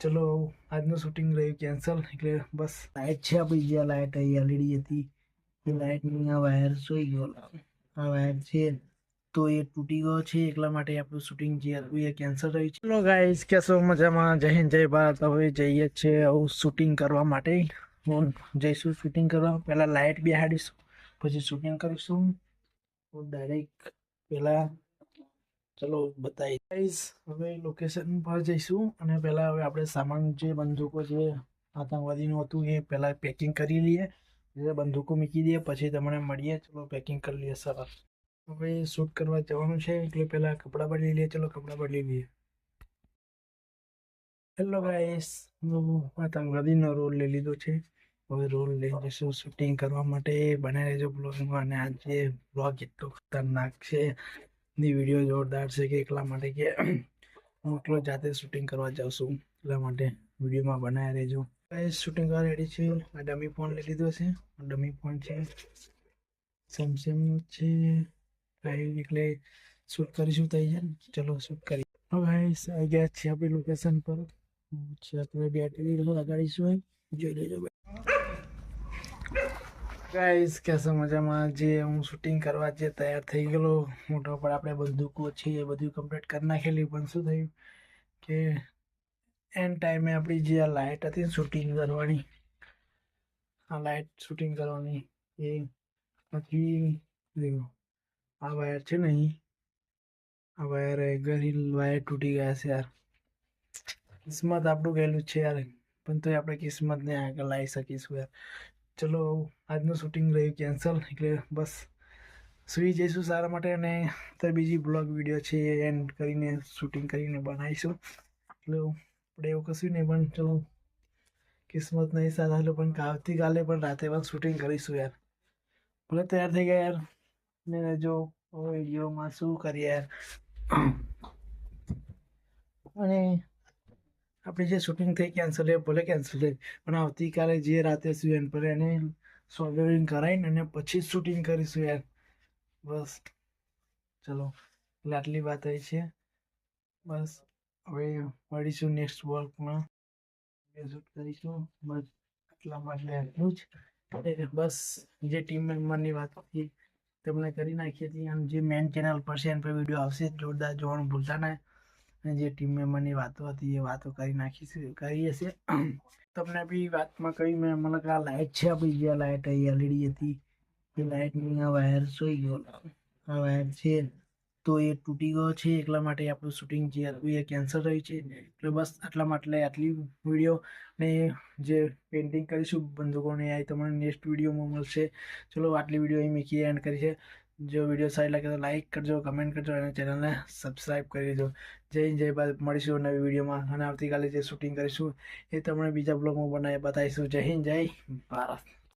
ચલો, આજનું શૂટિંગ રહ્યું કેન્સલ એટલે બસ. લાઇટ છે આપણી જે લાઇટ એલઈડી હતી. એ લાઇટની આ વાયર સોઈ ગયો આ વાયર છે, તો એ તૂટી ગયો છે, એટલા માટે આપણું શૂટિંગ જે હતું એ કેન્સલ રહ્યું છે. ચલો ગાઈસ કેસો મજામાં? જય હિન્દ, જય ભારત. હવે જઈએ છે આવું શૂટિંગ કરવા માટે. હું જઈશું શૂટિંગ કરવા. પહેલાં લાઇટ બેહાડીશું, પછી શૂટિંગ કરીશું. હું ડાયરેક્ટ પહેલાં ચલો બતાવી. ગાઈસ હવે લોકેશન પર જઈશું અને પહેલાં હવે આપણે સામાન જે બંદૂકો જે આતંકવાદીનું હતું એ પહેલાં પેકિંગ કરી લઈએ. બંદૂકો મૂકી દઈએ, પછી તમને મળીએ. ચલો પેકિંગ કરી લઈએ સરસ. હવે શૂટ કરવા જવાનું છે, એટલે પહેલાં કપડાં બદલી લઈએ. ચલો કપડાં બદલી લઈએ. હેલો ગાઈસ આતંકવાદીનો રોલ લઈ લીધો છે. હવે રોલ લઈ જઈશું શૂટિંગ કરવા માટે. બનાવી રહેજો બ્લોગમાં અને આજે બ્લોગ એટલો ખતરનાક છે. ની વીડિયો જોરદાર છે કે એટલા માટે કે હું એકલો જાતે શૂટિંગ કરવા જાઉં છું એટલા માટે વિડીયોમાં બનાવી રહેજો ગાઈસ શૂટિંગ કરવા રેડી છે આ ડમી ફોન લઈ લીધો છે ડમી ફોન છે સેમસંગનો છે કઈ એટલે શૂટ કરીશું થઈ જાય ને ચલો શૂટ કરી હવે ગાઈસ આવી ગયા છીએ આપણી લોકેશન પર છે આપણે બેટરી લગાડીશું જોઈ લેજો ગાઈસ કેસો મજામાં? જે હું શૂટિંગ કરવા જે તૈયાર થઈ ગયેલો, મોટો પર આપણે બંદૂકો છે એ બધું કમ્પ્લીટ કરી નાખેલી, પણ શું થયું કે એન ટાઈમે આપણી જે આ લાઇટ હતી શૂટિંગ કરવાની, આ લાઇટ શૂટિંગ કરવાની, એ પછી આ વાયર છે ને આ વાયર ગરીલ વાયર તૂટી ગયા છે યાર. કિસ્મત આપણું ગયેલું છે યાર, પણ તોય આપણે કિસ્મતને આગળ લાવી શકીશું યાર. ચલો, આજનું શૂટિંગ રહ્યું કેન્સલ એટલે બસ, સુઈ જઈશું સારા માટે અને અત્યારે બીજી બ્લોગ વીડિયો છે એન્ડ કરીને શૂટિંગ કરીને બનાવીશું. એટલે આપણે એવું કશું નહીં, પણ ચલો કિસ્મત નહીં સારા હાલો પણ આવતીકાલે પણ રાતે પણ શૂટિંગ કરીશું યાર. ભલે તૈયાર થઈ ગયા યાર. ને જો વિડીયોમાં શું કરીએ યાર. અને આપણી જે શૂટિંગ થઈ કેન્સલ એ ભલે કેન્સલ થઈ, પણ આવતીકાલે જે રાતે શું એન પર એને સોલ્ડરિંગ કરાવીને અને પછી શૂટિંગ કરીશું યાર. બસ. ચલો એટલે આટલી વાત થઈ છે. બસ, હવે મળીશું નેક્સ્ટ વર્કમાં શૂટ કરીશું. બસ, આટલા માટે આટલું જ. બસ, જે ટીમ મેમ્બરની વાત હતી તેમણે કરી નાખી હતી અને જે મેન ચેનલ પર છે, એના પર વીડિયો આવશે, જોરદાર જોવાનું ભૂલતા ના. અને જે ટીમ મેમ્બરની વાતો હતી, એ વાતો કરી નાખી કરી હશે. તમને બી વાતમાં કહી મેં, મને આ લાઇટ છે આપણી જે લાઇટ એલઈડી હતી. એ લાઇટની આ વાયર સોઈ ગયો. આ વાયર છે તો એ તૂટી ગયો છે, એટલા માટે આપણું શૂટિંગ જે હતું એ કેન્સલ રહ્યું છે. એટલે બસ આટલા માટે આટલી વીડિયો ને જે પેઇન્ટિંગ કરીશું બંધુકોને આ તમને નેક્સ્ટ વિડીયોમાં મળશે. ચલો, આટલી વીડિયો અહીં મૂકી એન્ડ કરી છે. જો વીડિયો સારી લાગે તો લાઈક કરજો કમેન્ટ કરજો અને ચેનલને સબસ્ક્રાઈબ કરી દેજો. જય જય ભારત. મળીશું નવી વિડીયોમાં અને આવતીકાલે જે શૂટિંગ કરીશું એ તમને બીજા બ્લોગમાં બનાવી બતાવીશું. જય હિન્દ, જય ભારત.